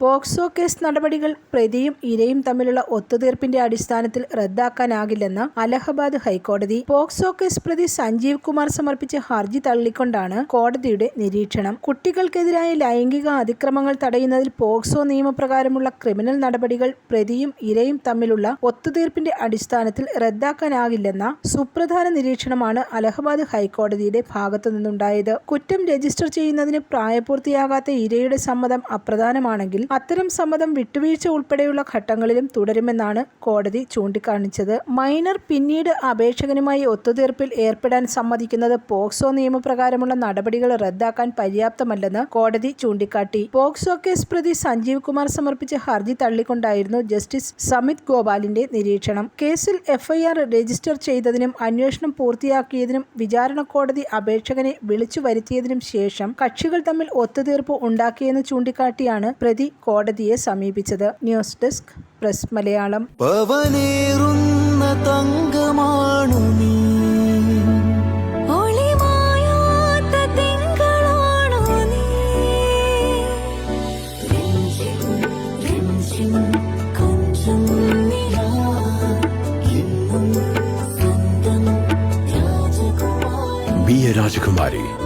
POCSO case നടപടികൾ പ്രതിയും ഇരയും തമ്മിലുള്ള ഒത്തുതീർപ്പിന്റെ അടിസ്ഥാനത്തിൽ റദ്ദാക്കാനാകില്ലെന്ന് അലഹബാദ് ഹൈക്കോടതി. പോക്സോ കേസ് പ്രതി സഞ്ജീവ് കുമാർ സമർപ്പിച്ച ഹർജി തള്ളിക്കൊണ്ടാണ് കോടതിയുടെ നിരീക്ഷണം. കുട്ടികൾക്കെതിരായ ലൈംഗിക അതിക്രമങ്ങൾ തടയുന്നതിൽ പോക്സോ നിയമപ്രകാരമുള്ള ക്രിമിനൽ നടപടികൾ പ്രതിയും ഇരയും തമ്മിലുള്ള ഒത്തുതീർപ്പിന്റെ അടിസ്ഥാനത്തിൽ റദ്ദാക്കാനാകില്ലെന്ന സുപ്രധാന നിരീക്ഷണമാണ് അലഹബാദ് ഹൈക്കോടതിയുടെ ഭാഗത്തു നിന്നുണ്ടായത്. കുറ്റം രജിസ്റ്റർ ചെയ്യുന്നതിന് പ്രായപൂർത്തിയാകാത്ത ഇരയുടെ സമ്മതം അപ്രധാനമാണെങ്കിൽ അത്തരം സമ്മതം വിട്ടുവീഴ്ച ഉൾപ്പെടെയുള്ള ഘട്ടങ്ങളിലും തുടരുമെന്നാണ് കോടതി ചൂണ്ടിക്കാണിച്ചത്. മൈനർ പിന്നീട് അപേക്ഷകനുമായി ഒത്തുതീർപ്പിൽ ഏർപ്പെടാൻ സമ്മതിക്കുന്നത് പോക്സോ നിയമപ്രകാരമുള്ള നടപടികൾ റദ്ദാക്കാൻ പര്യാപ്തമല്ലെന്ന് കോടതി ചൂണ്ടിക്കാട്ടി. പോക്സോ കേസ് പ്രതി സഞ്ജീവ് കുമാർ സമർപ്പിച്ച ഹർജി തള്ളിക്കൊണ്ടായിരുന്നു ജസ്റ്റിസ് സമിത് ഗോപാലിന്റെ നിരീക്ഷണം. കേസിൽ എഫ്ഐആർ രജിസ്റ്റർ ചെയ്തതിനും അന്വേഷണം പൂർത്തിയാക്കിയതിനും വിചാരണ കോടതി അപേക്ഷകനെ വിളിച്ചു വരുത്തിയതിനും ശേഷം കക്ഷികൾ തമ്മിൽ ഒത്തുതീർപ്പ് ഉണ്ടാക്കിയെന്ന് ചൂണ്ടിക്കാട്ടിയാണ് പ്രതി കോടതിയെ സമീപിച്ചത്. News desk press Malayalam. തങ്കമാണു നീ. രാജകുമാരി.